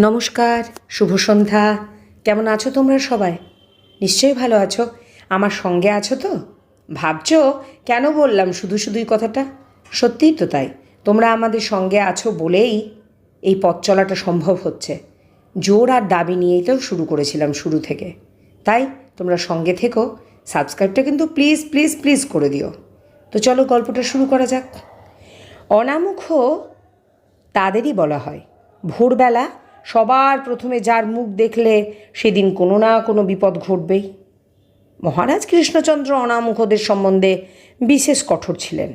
নমস্কার, শুভ সন্ধ্যা। কেমন আছো তোমরা সবাই? নিশ্চয়ই ভালো আছো। আমার সঙ্গে আছো তো? ভাবছ? কেন বললাম শুধু শুধুই কথাটা? সত্যিই তো তাই। তোমরা আমাদের সঙ্গে আছো বলেই এই পথ চলাটা সম্ভব হচ্ছে। জোর আর দাবি নিয়েই তো শুরু করেছিলাম শুরু থেকে। তাই তোমরা সঙ্গে থেকো। সাবস্ক্রাইবটা কিন্তু প্লিজ প্লিজ প্লিজ করে দিও। তো চলো গল্পটা শুরু করা যাক। অনামুখ তাদেরই বলা হয়। ভোরবেলা সবার প্রথমে যার মুখ দেখলে সেদিন কোনো না কোনো বিপদ ঘটবেই। মহারাজ কৃষ্ণচন্দ্র অনামুখদের সম্বন্ধে বিশেষ কঠোর ছিলেন।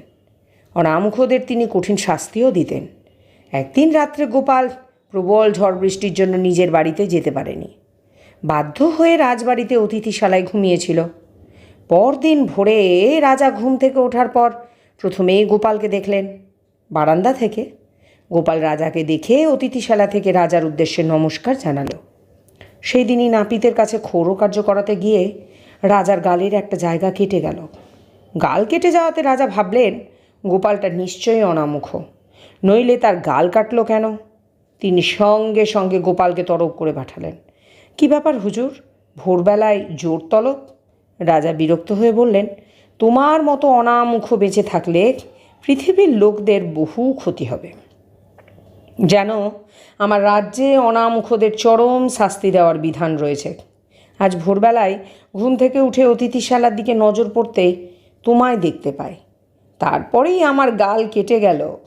অনামুখদের তিনি কঠিন শাস্তিও দিতেন। একদিন রাত্রে গোপাল প্রবল ঝড় বৃষ্টির জন্য নিজের বাড়িতে যেতে পারেনি। বাধ্য হয়ে রাজবাড়িতে অতিথিশালায় ঘুমিয়েছিল। পরদিন ভোরে রাজা ঘুম থেকে ওঠার পর প্রথমেই গোপালকে দেখলেন, বারান্দা থেকে গোপাল রাজাকে দেখে অতিথিশালা থেকে রাজার উদ্দেশ্যে নমস্কার জানালো। সেই দিনই নাপিতের কাছে ক্ষৌর কার্য করাতে গিয়ে রাজার গালের একটা জায়গা কেটে গেল। গাল কেটে যাওয়াতে রাজা ভাবলেন, গোপালটা নিশ্চয়ই অনামুখ। নইলে তার গাল কাটল কেন? তিনি সঙ্গে সঙ্গে গোপালকে তরক করে পাঠালেন। কি ব্যাপার হুজুর? ভোরবেলায় জোর তলব? রাজা বিরক্ত হয়ে বললেন, তোমার মতো অনামুখ বেঁচে থাকলে পৃথিবীর লোকদের বহু ক্ষতি হবে। যেন আমার রাজ্যে অনামুখদের চরম শাস্তি দেওয়ার বিধান রয়েছে। আজ ভোরবেলায় ঘুম থেকে উঠে অতিথিশালার দিকে নজর পড়তেই তোমায় দেখতে পাই। তারপরেই আমার গাল কেটে গেল।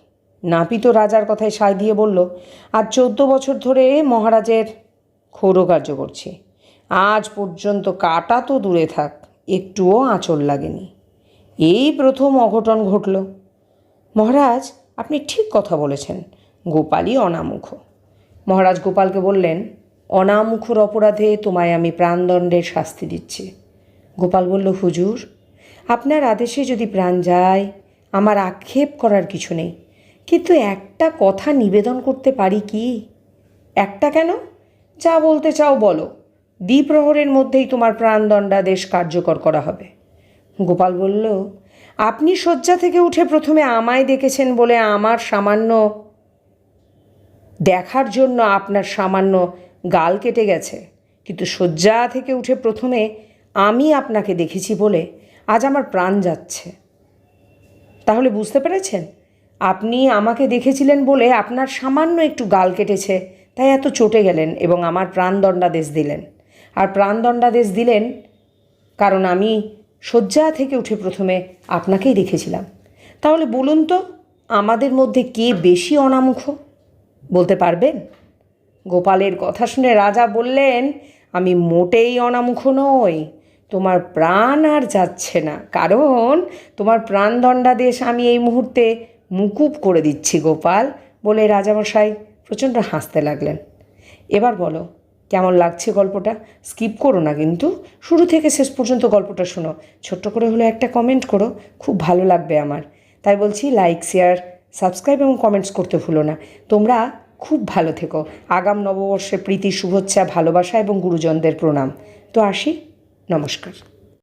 নাপিত রাজার কথায় সায় দিয়ে বলল, আজ চোদ্দ বছর ধরে মহারাজের ক্ষৌরকার্য করছি। আজ পর্যন্ত কাটা তো দূরে থাক, একটুও আঁচল লাগেনি। এই প্রথম অঘটন ঘটল। মহারাজ, আপনি ঠিক কথা বলেছেন। গোপালই অনামুখ। মহারাজ গোপালকে বললেন, অনামুখর অপরাধে তোমায় আমি প্রাণদণ্ডের শাস্তি দিচ্ছি। গোপাল বলল, হুজুর, আপনার আদেশে যদি প্রাণ যায়, আমার আক্ষেপ করার কিছু নেই। কিন্তু একটা কথা নিবেদন করতে পারি কি? একটা কেন? যা বলতে চাও বলো। দ্বিপ্রহরের মধ্যেই তোমার প্রাণদণ্ডাদেশ কার্যকর করা হবে। গোপাল বলল, আপনি শয্যা থেকে উঠে প্রথমে আমায় দেখেছেন বলে আমার সামান্য দেখার জন্য আপনার সামান্য গাল কেটে গেছে। কিন্তু শয্যা থেকে উঠে প্রথমে আমি আপনাকে দেখেছি বলে আজ আমার প্রাণ যাচ্ছে। তাহলে বুঝতে পেরেছেন? আপনি আমাকে দেখেছিলেন বলে আপনার সামান্য একটু গাল কেটেছে, তাই এত চটে গেলেন এবং আমার প্রাণদণ্ডাদেশ দিলেন। আর প্রাণদণ্ডাদেশ দিলেন কারণ আমি শয্যা থেকে উঠে প্রথমে আপনাকেই দেখেছিলাম। তাহলে বলুন তো, আমাদের মধ্যে কে বেশি অনামুখ? বলতে পারবেন? গোপালের কথা শুনে রাজা বললেন, আমি মোটেই অনামুখ নই। তোমার প্রাণ আর যাচ্ছে না। কারণ তোমার প্রাণদণ্ডাদেশ আমি এই মুহূর্তে মুকুব করে দিচ্ছি, গোপাল। বলে রাজামশাই প্রচণ্ড হাসতে লাগলেন। এবার বলো, কেমন লাগছে গল্পটা? স্কিপ করো না কিন্তু। শুরু থেকে শেষ পর্যন্ত গল্পটা শোনো। ছোট্ট করে হলে একটা কমেন্ট করো। খুব ভালো লাগবে আমার। তাই বলছি, লাইক, শেয়ার সাবস্ক্রাইব এবং কমেন্টস করতে ভুলো না। তোমরা খুব ভালো থেকো। আগাম নববর্ষে প্রীতি, শুভেচ্ছা, ভালোবাসা এবং গুরুজনদের প্রণাম। তো আসি, নমস্কার।